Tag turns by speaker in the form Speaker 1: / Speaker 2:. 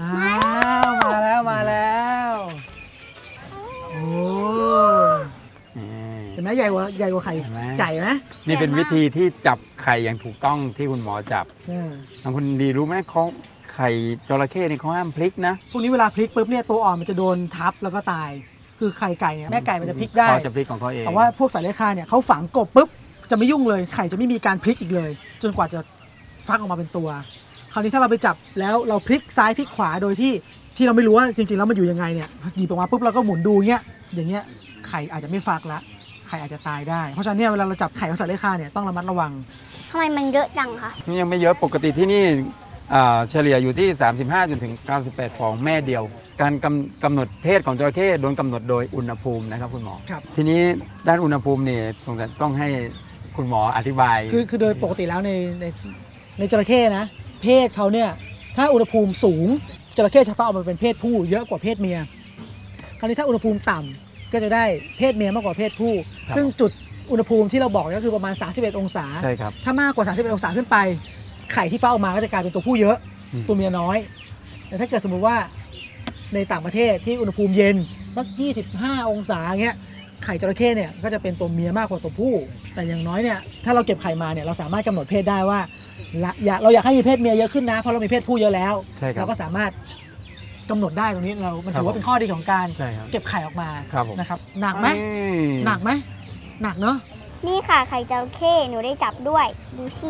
Speaker 1: อ้าวมาแล้วมาแล้วโอ้
Speaker 2: นี่
Speaker 1: เห็นไหมใหญ่กว่าใหญ่กว่าไข่
Speaker 2: เห็นไหม
Speaker 1: ไก่ไหม
Speaker 2: นี่เป็นวิธีที่จับไข่อย่างถูกต้องที่คุณหมอจับ
Speaker 1: อ่า
Speaker 2: ทางคุณดีรู้ไหมเขาไข่จระเข้นี่เขาห้ามพลิกนะ
Speaker 1: พวกนี้เวลาพลิกปุ๊บเนี่ยตัวอ่อนมันจะโดนทับแล้วก็ตาย คือไข่ไก่เนี่ยแม่ไก่มันจะพลิกได้
Speaker 2: เขาจะพลิกของเขาเอง
Speaker 1: แต่ว่าพวกสายเลื้อยคลานเนี่ยเขาฝังกบปุ๊บ จะไม่ยุ่งเลยไข่จะไม่มีการพลิกอีกเลย จนกว่าจะฟักออกมาเป็นตัว คราวนี้ถ้าเราไปจับแล้วเราพลิกซ้ายพลิกขวาโดยที่ที่เราไม่รู้ว่าจริงๆแล้วมันอยู่ยังไงเนี่ยหยิบออกมาปุ๊บเราก็หมุนดูเงี้ยอย่างเงี้ยไข่อาจจะไม่ฟักละไข่อาจจะตายได้ เพราะฉะนั้นเนี่ยเวลาเราจับไข่ของสัตว์เลื้อยคลานเนี่ยต้องระมัดระวัง
Speaker 3: ทำไมมันเยอะจังคะ
Speaker 2: นี่ยังไม่เยอะปกติที่นี่อ่าเฉลี่ยอยู่ที่ 35จนถึง 98 ฟองแม่เดียว การกำกำหนดเพศของจระเข้โดนกำหนดโดยอุณหภูมินะครับคุณหมอ
Speaker 1: ครับ
Speaker 2: ทีนี้ด้านอุณหภูมินี่สงสัยต้องให้ คุณหมออธิบาย
Speaker 1: คือคือโดยปกติแล้วในในในจระเข้นะ เพศเขาเนี่ยถ้าอุณหภูมิสูงจระเข้จะฟักออกมาเป็นเพศผู้เยอะกว่าเพศเมีย คราวนี้ถ้าอุณหภูมิต่ำก็จะได้เพศเมียมากกว่าเพศผู้
Speaker 2: ครับ
Speaker 1: ซึ่งจุดอุณหภูมิที่เราบอกก็คือประมาณ 31 องศา
Speaker 2: ใช่ครับ
Speaker 1: ถ้ามากกว่า 31 องศาขึ้นไป ไข่ที่ฟักออกมาก็จะกลายเป็นตัวผู้เยอะ
Speaker 2: อืม
Speaker 1: ตัวเมียน้อย แต่ถ้าเกิดสมมุติว่าในต่างประเทศที่อุณหภูมิเย็นสัก 25 องศาเงี้ย ไข่จระเข้เนี่ยก็จะเป็นตัวเมียมากกว่าตัวผู้ แต่อย่างน้อยเนี่ยถ้าเราเก็บไข่มาเนี่ยเราสามารถกำหนดเพศได้ว่าละอยากเราอยากให้มีเพศเมียเยอะขึ้นนะเพราะเรามีเพศผู้เยอะแล้ว
Speaker 2: ใช่ครับ
Speaker 1: เราก็สามารถกำหนดได้ตรงนี้เรา มันถือ
Speaker 2: ครั
Speaker 1: ว่า
Speaker 2: บ
Speaker 1: เป็นข้อดีของการ
Speaker 2: ใช่ครับ
Speaker 1: เก็บไข่ออกมา
Speaker 2: ครับผม
Speaker 1: นะครับหนักไหม
Speaker 2: อืม
Speaker 1: หนักไหมหนักเนาะ
Speaker 3: นี่ค่ะไข่จระเข้หนูได้จับด้วย ดูชิ